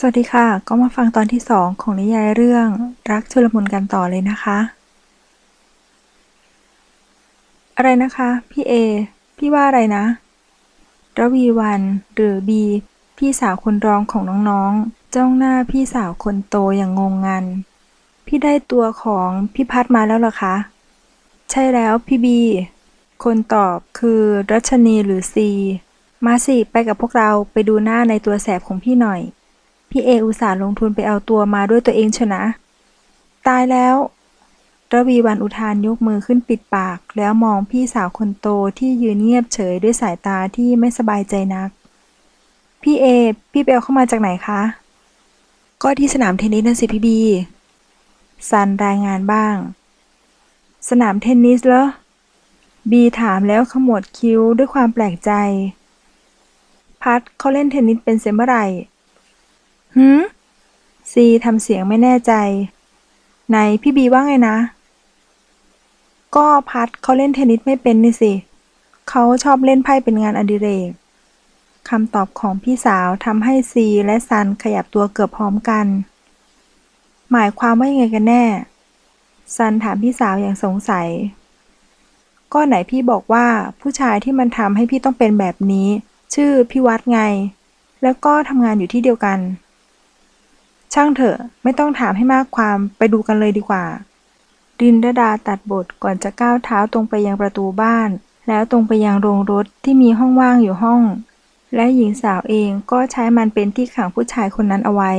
สวัสดีค่ะ ก็มาฟังตอนที่สองของนิยายเรื่องรักชุลมุนกันต่อเลยนะคะ อะไรนะคะ พี่เอ พี่ว่าอะไรนะ ระวีวันหรือบี พี่สาวคนรองของน้องๆ จ้องหน้าพี่สาวคนโตอย่างงงงัน พี่ได้ตัวของพี่พัดมาแล้วหรอคะ ใช่แล้วพี่บี คนตอบคือรัชนีหรือซี มาสิ ไปกับพวกเราไปดูหน้าในตัวแสบของพี่หน่อย พี่เออุตส่าห์ลงทุนไปเอาตัวมาด้วยตัวเองเชนะ ตายแล้ว ระวีวันอุทานยกมือขึ้นปิดปาก แล้วมองพี่สาวคนโตที่ยืนเงียบเฉยด้วยสายตาที่ไม่สบายใจนัก พี่เอ พี่เอาเข้ามาจากไหนคะ ก็ที่สนามเทนนิสนั่นสิพี่บีซันรายงานบ้าง สนามเทนนิสเหรอ บีถามแล้วขมวดคิ้วด้วยความแปลกใจ พัดเขาเล่นเทนนิสเป็นเสียเมื่อไหร่ หืมซีทำเสียงไม่แน่ใจ ไหนพี่บีว่าไงนะ ก็พัดเขาเล่นเทนนิสไม่เป็นนี่สิ เขาชอบเล่นไพ่เป็นงานอดิเรกคำตอบของพี่สาวทำให้ซีและซันขยับตัวเกือบพร้อมกัน หมายความว่ายังไงกันแน่ ซันถามพี่สาวอย่างสงสัย ก็ไหนพี่บอกว่าผู้ชายที่มันทำให้พี่ต้องเป็นแบบนี้ ชื่อพี่วัดไง แล้วก็ทำงานอยู่ที่เดียวกัน ช่างเถอะ ไม่ต้องถามให้มากความไปดูกันเลยดีกว่า รินรดาตัดบทก่อนจะก้าวเท้าตรงไปยังประตูบ้าน แล้วตรงไปยังโรงรถที่มีห้องว่างอยู่ห้อง และหญิงสาวเองก็ใช้มันเป็นที่ขังผู้ชายคนนั้นเอาไว้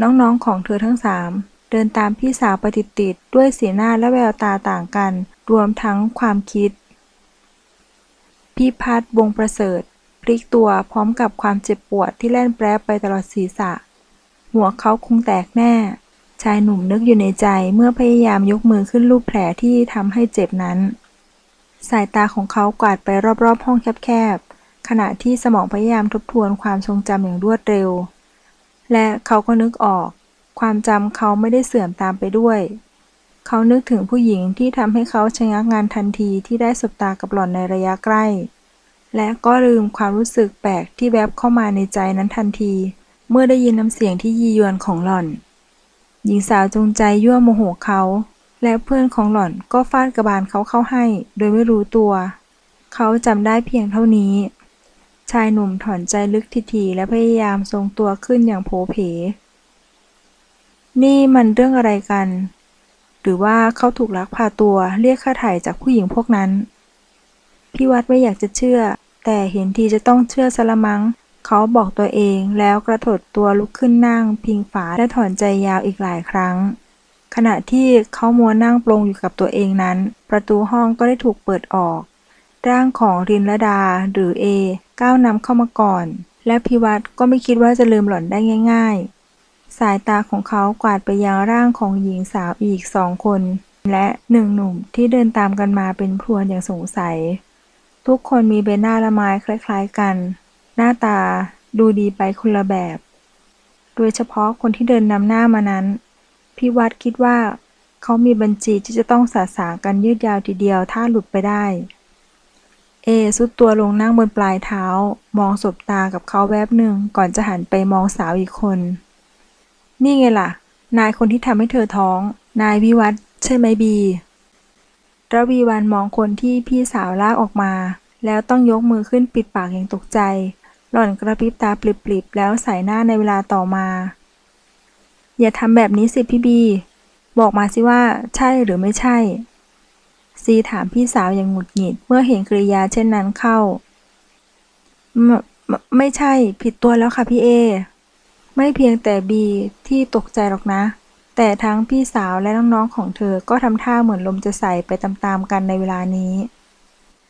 น้องๆของเธอทั้งสามเดินตามพี่สาวไปติดๆด้วยสีหน้าและแววตาต่างกัน รวมทั้งความคิด พี่พัดวงประเสริฐ พลิกตัวพร้อมกับความเจ็บปวดที่แล่นแปรไปตลอดศีรษะ หัวเขาคงแตกแน่ ชายหนุ่มนึกอยู่ในใจเมื่อพยายามยกมือขึ้นลูบแผลที่ทำให้เจ็บนั้น สายตาของเขากวาดไปรอบๆห้องแคบๆ ขณะที่สมองพยายามทบทวนความทรงจำอย่างรวดเร็ว และเขาก็นึกออก ความจำเขาไม่ได้เสื่อมตามไปด้วย เขานึกถึงผู้หญิงที่ทำให้เขาชะงักงานทันทีที่ได้สบตากับหล่อนในระยะใกล้และก็ลืมความรู้สึกแปลกที่แวบเข้ามาในใจนั้นทันที เมื่อได้ยินน้ำเสียงที่ยียวนของหล่อน หญิงสาวจงใจยั่วโมโหเขา และเพื่อนของหล่อนก็ฟาดกระบาลเขาเข้าให้ โดยไม่รู้ตัว เขาจำได้เพียงเท่านี้ ชายหนุ่มถอนใจลึกทีๆและพยายามทรงตัวขึ้นอย่างโผเพ นี่มันเรื่องอะไรกัน หรือว่าเขาถูกลักพาตัวเรียกค่าไถ่จากผู้หญิงพวกนั้นพี่วัดไม่อยากจะเชื่อ แต่เห็นทีจะต้องเชื่อสละมัง เขาบอกตัวเองแล้วกระถดตัวลุกขึ้นนั่ง พิงฝาและถอนใจยาวอีกหลายครั้ง ขณะที่เขามัวนั่งปลงอยู่กับตัวเองนั้น ประตูห้องก็ได้ถูกเปิดออก ร่างของรินละดาหรือเอก้าวนำเข้ามาก่อน และพิวัตรก็ไม่คิดว่าจะลืมหล่อนได้ง่าย ๆ สายตาของเขากวาดไปยังร่างของหญิงสาวอีกสองคน และหนึ่งหนุ่มที่เดินตามกันมาเป็นพรวนอย่างสงสัย ทุกคนมีใบหน้าละไมคล้าย ๆ กัน หน้าตาดูดีไปคนละแบบ โดยเฉพาะคนที่เดินนำหน้ามานั้น พี่วัดคิดว่า เขามีบัญชีที่จะต้องสาสางกันยืดยาวทีเดียวถ้าหลุดไปได้ เอสุดตัวลงนั่งบนปลายเท้า มองสบตากับเขาแวบหนึ่งก่อนจะหันไปมองสาวอีกคน นี่ไงล่ะ นายคนที่ทำให้เธอท้อง นายวิวัฒใช่ไหมบีระวีวันมองคนที่พี่สาวลากออกมา แล้วต้องยกมือขึ้นปิดปากอย่างตกใจ หล่อนกระพริบตาปลิบๆ แล้วใส่หน้าในเวลาต่อมา อย่าทำแบบนี้สิพี่บี บอกมาสิว่าใช่หรือไม่ใช่ ซีถามพี่สาวอย่างหงุดหงิด เมื่อเห็นกริยาเช่นนั้นเข้า ไม่ใช่ผิดตัวแล้วค่ะพี่เอ ไม่เพียงแต่บีที่ตกใจหรอกนะ แต่ทั้งพี่สาวและน้องๆของเธอก็ทำท่าเหมือนลมจะใส่ไปตามๆกันในเวลานี้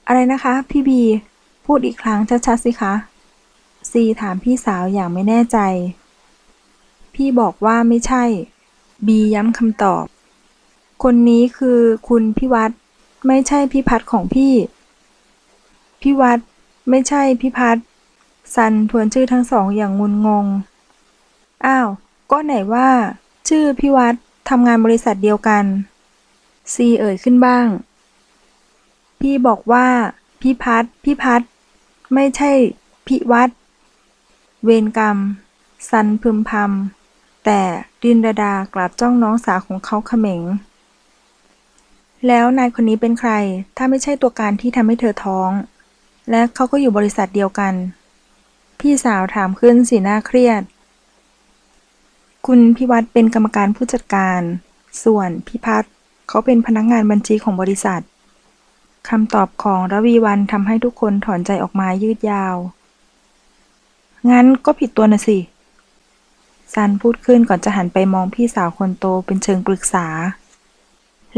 อะไรนะคะ พี่บี พูดอีกครั้งชัดๆสิคะ ซีถามพี่สาวอย่างไม่แน่ใจ พี่บอกว่าไม่ใช่ บีย้ำคำตอบ คนนี้คือคุณพี่วัดไม่ใช่พี่พัดของพี่พี่วัดไม่ใช่พี่พัดซันทวนชื่อทั้งสองอย่างงุนงง อ้าว ก็ไหนว่า ชื่อพี่วัดทำงานบริษัทเดียวกัน ซีเอ่ยขึ้นบ้าง พี่บอกว่าพี่พัดพี่พัดไม่ใช่พี่วัด เวรกรรม ซันพึมพำแต่ดินรดากลับจ้องน้องสาวของเขาเขม็ง แล้วนายคนนี้เป็นใคร ถ้าไม่ใช่ตัวการที่ทำให้เธอท้อง และเขาก็อยู่บริษัทเดียวกัน พี่สาวถามขึ้นสีหน้าเครียด คุณพิวัตรเป็นกรรมการผู้จัดการ ส่วนพิพัฒน์เขาเป็นพนักงานบัญชีของบริษัทคำตอบของระวีวันทำให้ทุกคนถอนใจออกมายืดยาว งั้นก็ผิดตัวนะสิ ซันพูดขึ้นก่อนจะหันไปมองพี่สาวคนโตเป็นเชิงปรึกษา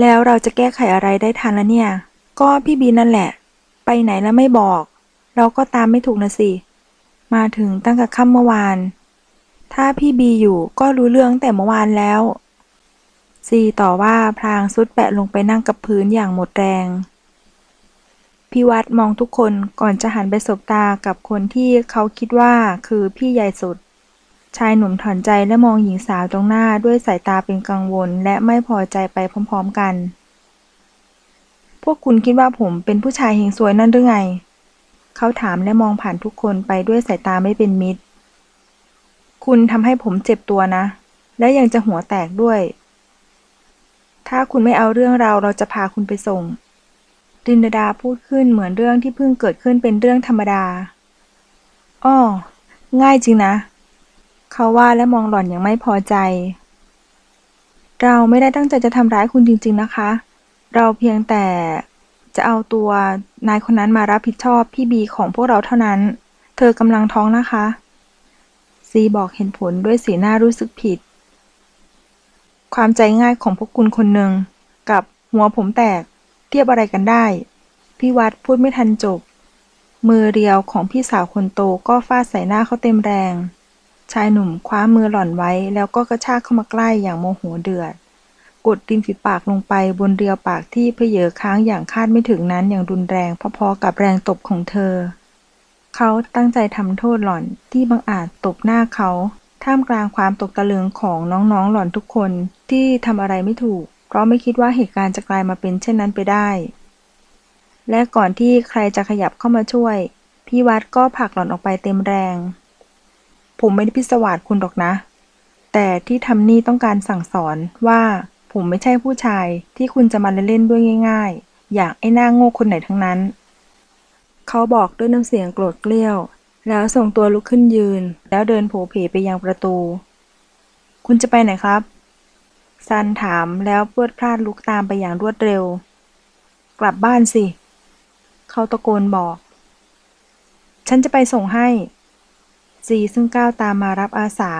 แล้วเราจะแก้ไขอะไรได้ทันละเนี่ย ก็พี่บีนั่นแหละ ไปไหนแล้วไม่บอก เราก็ตามไม่ถูกนะสิ มาถึงตั้งแต่ค่ำเมื่อวาน ถ้าพี่บีอยู่ก็รู้เรื่องแต่เมื่อวานแล้วซีต่อว่าพลางสุดแปะลงไปนั่งกับพื้นอย่างหมดแรง พี่วัดมองทุกคนก่อนจะหันไปสบตากับคนที่เขาคิดว่าคือพี่ใหญ่สุด ชายหนุ่มถอนใจและมองหญิงสาวตรงหน้าด้วยสายตาเป็นกังวล และไม่พอใจไปพร้อมๆกัน พวกคุณคิดว่าผมเป็นผู้ชายเฮงซวยนั่นหรือไง เขาถามและมองผ่านทุกคนไปด้วยสายตาไม่เป็นมิตร คุณทำให้ผมเจ็บตัวนะ และยังจะหัวแตกด้วย ถ้าคุณไม่เอาเรื่องเราเราจะพาคุณไปส่ง ดินดาพูดขึ้นเหมือนเรื่องที่เพิ่งเกิดขึ้นเป็นเรื่องธรรมดา อ้อ ง่ายจริงนะ เขาว่าและมองหล่อนอย่างไม่พอใจ เราไม่ได้ตั้งใจจะทำร้ายคุณจริง ๆ นะคะ เราเพียงแต่จะเอาตัวนายคนนั้นมารับผิดชอบพี่บีของพวกเราเท่านั้น เธอกำลังท้องนะคะ ซีบอกเห็นผลด้วยสีหน้ารู้สึกผิด ความใจง่ายของพวกคุณคนหนึ่งกับหัวผมแตก เทียบอะไรกันได้ พี่วัดพูดไม่ทันจบ มือเรียวของพี่สาวคนโตก็ฟาดใส่หน้าเขาเต็มแรง ชายหนุ่มคว้ามือหล่อนไว้ แล้วก็กระชากเข้ามาใกล้อย่างโมโหเดือด กดริมฝีปากลงไปบนเรียวปากที่เพเยอค้างอย่างคาดไม่ถึงนั้นอย่างรุนแรงพอๆกับแรงตบของเธอ เขาตั้งใจทำโทษหล่อนที่บังอาจตบหน้าเขาท่ามกลางความตกตะลึงของน้องๆหล่อนทุกคนที่ทำอะไรไม่ถูก เพราะไม่คิดว่าเหตุการณ์จะกลายมาเป็นเช่นนั้นไปได้ และก่อนที่ใครจะขยับเข้ามาช่วย พี่วัดก็ผลักหล่อนออกไปเต็มแรง ผมไม่ได้พิศวาสคุณหรอกนะ แต่ที่ทำนี่ต้องการสั่งสอนว่าผมไม่ใช่ผู้ชายที่คุณจะมาเล่นๆด้วยง่าย ๆ อย่างไอ้หน้าโง่คนไหนทั้งนั้น เขาบอกด้วยน้ำเสียงโกรธเกลี้ยว แล้วส่งตัวลุกขึ้นยืน แล้วเดินโผเพไปยังประตู คุณจะไปไหนครับ ซันถามแล้วพรวดพลาดลุกตามไปอย่างรวดเร็ว กลับบ้านสิ เขาตะโกนบอก ฉันจะไปส่งให้ซีซึ่งก้าวตามมารับอาสา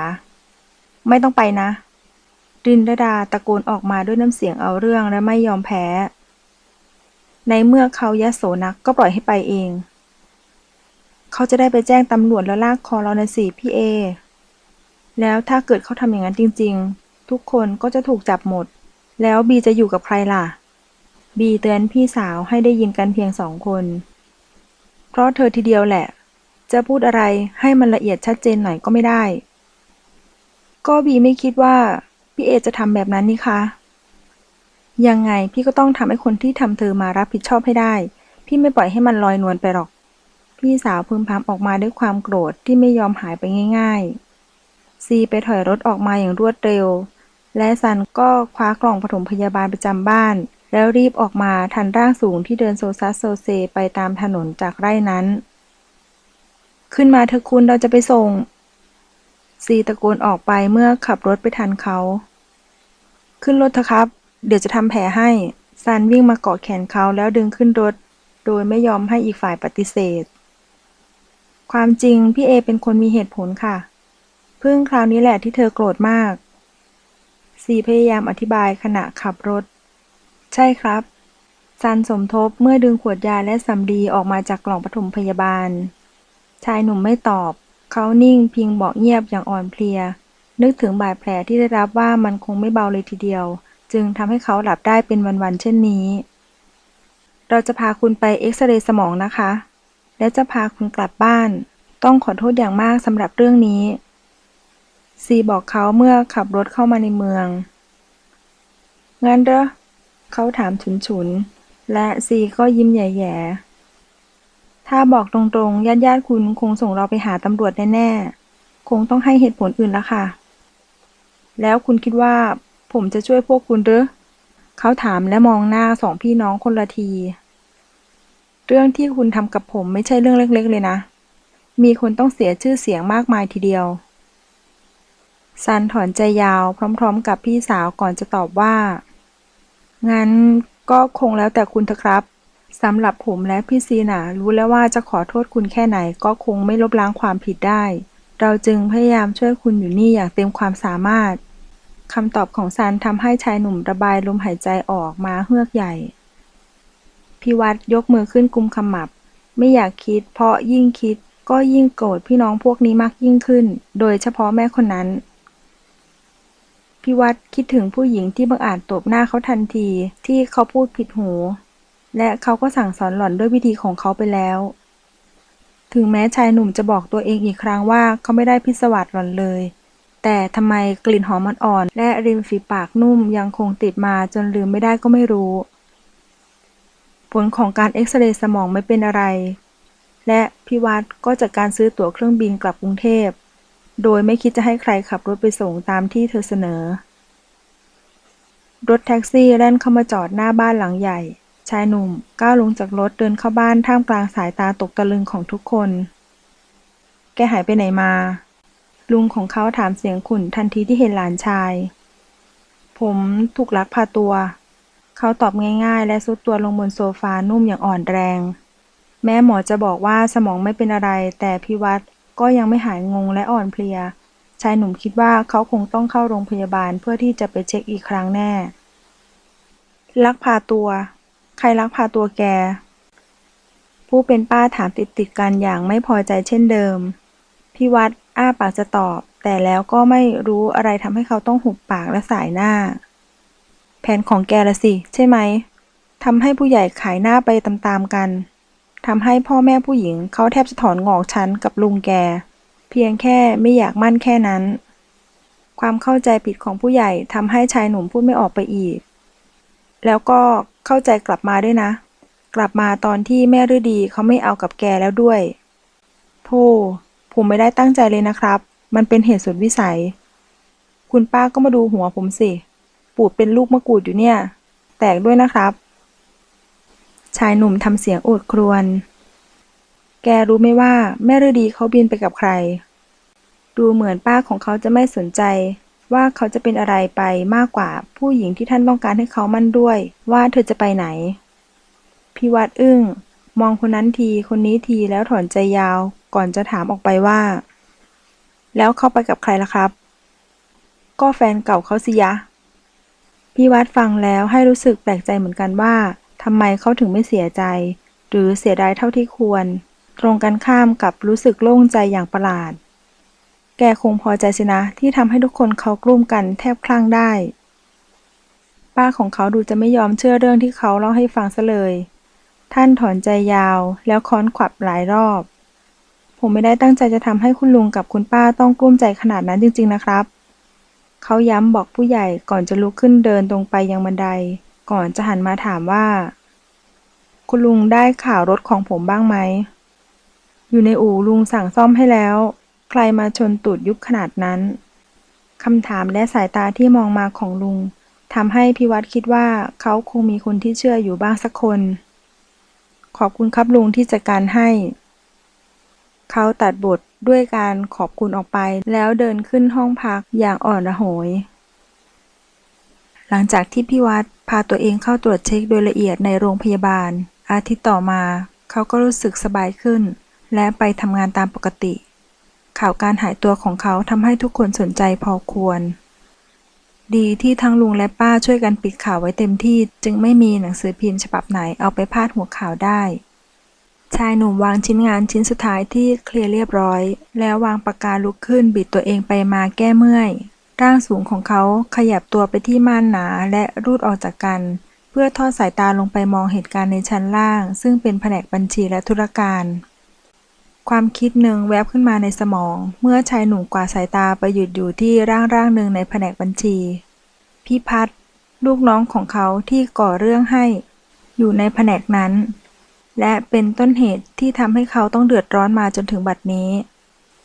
ไม่ต้องไปนะ รินรดาตะโกนออกมาด้วยน้ำเสียงเอาเรื่องและไม่ยอมแพ้ ในเมื่อเขายะโสนักก็ปล่อยให้ไปเอง เขาจะได้ไปแจ้งตำรวจแล้วลากคอเราในสีพี่เอ แล้วถ้าเกิดเขาทำอย่างนั้นจริง ๆ ทุกคนก็จะถูกจับหมด แล้วบีจะอยู่กับใครล่ะ บีเตือนพี่สาวให้ได้ยินกันเพียงสองคน เพราะเธอทีเดียวแหละ จะพูดอะไรให้มันละเอียดชัดเจนหน่อยก็ไม่ได้ ก็บีไม่คิดว่า พี่เอจะทำแบบนั้นนี่คะยังไงพี่ก็ต้องทำให้คนที่ทำเธอมารับผิดชอบให้ได้ พี่ไม่ปล่อยให้มันลอยนวลไปหรอก พี่สาวพึมพำออกมาด้วยความโกรธที่ไม่ยอมหายไปง่าย ๆ ซีไปถอยรถออกมาอย่างรวดเร็ว และซันก็คว้ากล่องปฐมพยาบาลประจำบ้าน แล้วรีบออกมาทันร่างสูงที่เดินโซซัสโซเซไปตามถนนจากไร่นั้น ขึ้นมาเถอคุณเราจะไปส่ง ซีตะโกนออกไปเมื่อขับรถไปทันเขา ขึ้นรถเถอะครับ เดี๋ยวจะทำแผลให้ ซันวิ่งมาเกาะแขนเขาแล้วดึงขึ้นรถ โดยไม่ยอมให้อีกฝ่ายปฏิเสธ ความจริงพี่เอเป็นคนมีเหตุผลค่ะ เพิ่งคราวนี้แหละที่เธอโกรธมาก ซีพยายามอธิบายขณะขับรถ ใช่ครับซันสมทบเมื่อดึงขวดยาและสำลีออกมาจากกล่องปฐมพยาบาล ชายหนุ่มไม่ตอบ เขานิ่งพิงเบาะเงียบอย่างอ่อนเพลีย นึกถึงบาดแผลที่ได้รับว่ามันคงไม่เบาเลยทีเดียว จึงทำให้เขาหลับได้เป็นวันๆเช่นนี้ เราจะพาคุณไปเอ็กซเรย์สมองนะคะ และจะพาคุณกลับบ้าน ต้องขอโทษอย่างมากสำหรับเรื่องนี้ ซีบอกเขาเมื่อขับรถเข้ามาในเมือง งั้นเหรอเขาถามฉุนๆและซีก็ยิ้มแย่ๆ ถ้าบอกตรงๆ ญาติญาติคุณคงส่งเราไปหาตำรวจแน่ๆ คงต้องให้เหตุผลอื่นละค่ะ แล้วคุณคิดว่าผมจะช่วยพวกคุณหรือเขาถามและมองหน้าสองพี่น้องคนละที เรื่องที่คุณทำกับผมไม่ใช่เรื่องเล็กๆ เลยนะ มีคนต้องเสียชื่อเสียงมากมายทีเดียว ซันถอนใจยาวพร้อม ๆ กับพี่สาวก่อนจะตอบว่า งั้นก็คงแล้วแต่คุณเถอะครับสำหรับผมและพี่ซีน่ะรู้แล้วว่าจะขอโทษคุณแค่ไหน ก็คงไม่ลบล้างความผิดได้ เราจึงพยายามช่วยคุณอยู่นี่อย่างเต็มความสามารถคำตอบของซันทำให้ชายหนุ่มระบายลมหายใจออกมาเฮือกใหญ่พี่วัดยกมือขึ้นกุมขมับ ไม่อยากคิด เพราะยิ่งคิดก็ยิ่งโกรธพี่น้องพวกนี้มากยิ่งขึ้น โดยเฉพาะแม่คนนั้น พี่วัดคิดถึงผู้หญิงที่บังอาจตบหน้าเขาทันทีที่เขาพูดผิดหู และเขาก็สั่งสอนหล่อนด้วยวิธีของเขาไปแล้ว ถึงแม้ชายหนุ่มจะบอกตัวเองอีกครั้งว่าเขาไม่ได้พิศวาสหล่อนเลย แต่ทำไมกลิ่นหอมอ่อนๆและริมฝีปากนุ่มยังคงติดมาจนลืมไม่ได้ก็ไม่รู้ ผลของการเอ็กซเรย์สมองไม่เป็นอะไร และพี่วัดก็จัดการซื้อตั๋วเครื่องบินกลับกรุงเทพ โดยไม่คิดจะให้ใครขับรถไปส่งตามที่เธอเสนอ รถแท็กซี่แล่นเข้ามาจอดหน้าบ้านหลังใหญ่ ชายหนุ่มก้าวลงจากรถเดินเข้าบ้านท่ามกลางสายตาตกตะลึงของทุกคน แกหายไปไหนมา ลุงของเขาถามเสียงขุ่นทันทีที่เห็นหลานชาย ผมถูกลักพาตัว เขาตอบง่ายๆ และซุดตัวลงบนโซฟานุ่มอย่างอ่อนแรง แม้หมอจะบอกว่าสมองไม่เป็นอะไร แต่พิวัตร ก็ยังไม่หายงงและอ่อนเพลีย ชายหนุ่มคิดว่าเขาคงต้องเข้าโรงพยาบาลเพื่อที่จะไปเช็คอีกครั้งแน่ ลักพาตัว ใครลักพาตัวแก ผู้เป็นป้าถามติดติดกันอย่างไม่พอใจเช่นเดิม พี่วัดอ้าปากจะตอบ แต่แล้วก็ไม่รู้อะไรทำให้เขาต้องหุบปากและสายหน้า แผนของแกละสิ ใช่ไหมทำให้ผู้ใหญ่ขายหน้าไปตามๆกัน ทำให้พ่อแม่ผู้หญิงเขาแทบจะถอนงอกฉันกับลุงแก เพียงแค่ไม่อยากมั่นแค่นั้น ความเข้าใจผิดของผู้ใหญ่ทำให้ชายหนุ่มพูดไม่ออกไปอีก แล้วก็เข้าใจกลับมาด้วยนะ กลับมาตอนที่แม่ฤดีเขาไม่เอากับแกแล้วด้วยโธ่ผมไม่ได้ตั้งใจเลยนะครับ มันเป็นเหตุสุดวิสัย คุณป้าก็มาดูหัวผมสิ ปูดเป็นลูกมะกรูดอยู่เนี่ย แตกด้วยนะครับ ชายหนุ่มทำเสียงโอดครวญ แกรู้ไหมว่าแม่ฤดีเขาบินไปกับใคร ดูเหมือนป้าของเขาจะไม่สนใจ ว่าเขาจะเป็นอะไรไปมากกว่าผู้หญิงที่ท่านต้องการให้เขามั่นด้วย ว่าเธอจะไปไหนพี่วัดอึ้ง มองคนนั้นทีคนนี้ทีแล้วถอนใจยาว ก่อนจะถามออกไปว่า แล้วเขาไปกับใครล่ะครับ ก็แฟนเก่าเขาสิยะพี่วัดฟังแล้วให้รู้สึกแปลกใจเหมือนกันว่า ทำไมเขาถึงไม่เสียใจ หรือเสียดายเท่าที่ควร ตรงกันข้ามกับรู้สึกโล่งใจอย่างประหลาด แกคงพอใจสินะ ที่ทำให้ทุกคนเขากลุ้มกันแทบคลั่งได้ ป้าของเขาดูจะไม่ยอมเชื่อเรื่องที่เขาเล่าให้ฟังซะเลย ท่านถอนใจยาวแล้วค้อนขวับหลายรอบ ผมไม่ได้ตั้งใจจะทำให้คุณลุงกับคุณป้าต้องกลุ้มใจขนาดนั้นจริง ๆนะครับเขาย้ำบอกผู้ใหญ่ก่อนจะลุกขึ้นเดินตรงไปยังบันได ก่อนจะหันมาถามว่า คุณลุงได้ข่าวรถของผมบ้างไหม อยู่ในอู่ลุงสั่งซ่อมให้แล้ว ใครมาชนตูดยุบขนาดนั้นคำถามและสายตาที่มองมาของลุงทำให้พิวัตรคิดว่าเขาคงมีคนที่เชื่ออยู่บ้างสักคน ขอบคุณครับลุงที่จัดการให้ เขาตัดบทด้วยการขอบคุณออกไปแล้วเดินขึ้นห้องพักอย่างอ่อนระโหย หลังจากที่พี่วัดพาตัวเองเข้าตรวจเช็คโดยละเอียดในโรงพยาบาล อาทิตย์ต่อมา เขาก็รู้สึกสบายขึ้น และไปทำงานตามปกติ ข่าวการหายตัวของเขาทำให้ทุกคนสนใจพอควร ดีที่ทั้งลุงและป้าช่วยกันปิดข่าวไว้เต็มที่ จึงไม่มีหนังสือพิมพ์ฉบับไหนเอาไปพาดหัวข่าวได้ชายหนุ่มวางชิ้นงานชิ้นสุดท้ายที่เคลียร์เรียบร้อย แล้ววางปากกาลุกขึ้นบิดตัวเองไปมาแก้เมื่อย ร่างสูงของเขาขยับตัวไปที่ม่านหนาและรูดออกจากกัน เพื่อทอดสายตาลงไปมองเหตุการณ์ในชั้นล่าง ซึ่งเป็นแผนกบัญชีและธุรการ ความคิดหนึ่งแวบขึ้นมาในสมอง เมื่อชายหนุ่มกวาดสายตาไปหยุดอยู่ที่ร่างร่างหนึ่งในแผนกบัญชีพี่พัดลูกน้องของเขาที่ก่อเรื่องให้ อยู่ในแผนกนั้น และเป็นต้นเหตุที่ทำให้เขาต้องเดือดร้อนมาจนถึงบัดนี้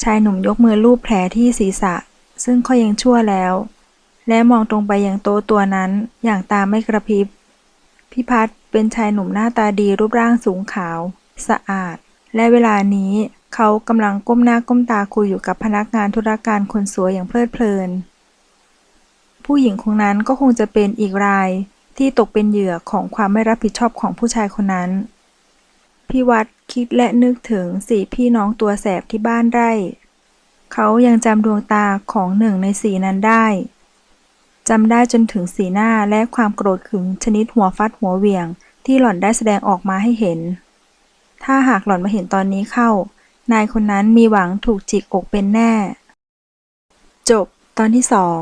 ชายหนุ่มยกมือลูบแผลที่ศีรษะ ซึ่งก็ยังชั่วแล้ว และมองตรงไปยังโต๊ะตัวนั้นอย่างตาไม่กระพริบ พิพัฒน์เป็นชายหนุ่มหน้าตาดีรูปร่างสูงขาว สะอาด และเวลานี้เขากำลังก้มหน้าก้มตาคุยอยู่กับพนักงานธุรการคนสวยอย่างเพลิดเพลิน ผู้หญิงคนนั้นก็คงจะเป็นอีกรายที่ตกเป็นเหยื่อของความไม่รับผิดชอบของผู้ชายคนนั้นพี่วัดคิดและนึกถึงสี่พี่น้องตัวแสบที่บ้านไร่ เขายังจำดวงตาของหนึ่งในสีนั้นได้จำได้จนถึงสีหน้าและความโกรธขึงชนิดหัวฟัดหัวเหวี่ยง ที่หล่อนได้แสดงออกมาให้เห็น ถ้าหากหล่อนมาเห็นตอนนี้เข้า นายคนนั้นมีหวังถูกจิกอกเป็นแน่ จบตอนที่สอง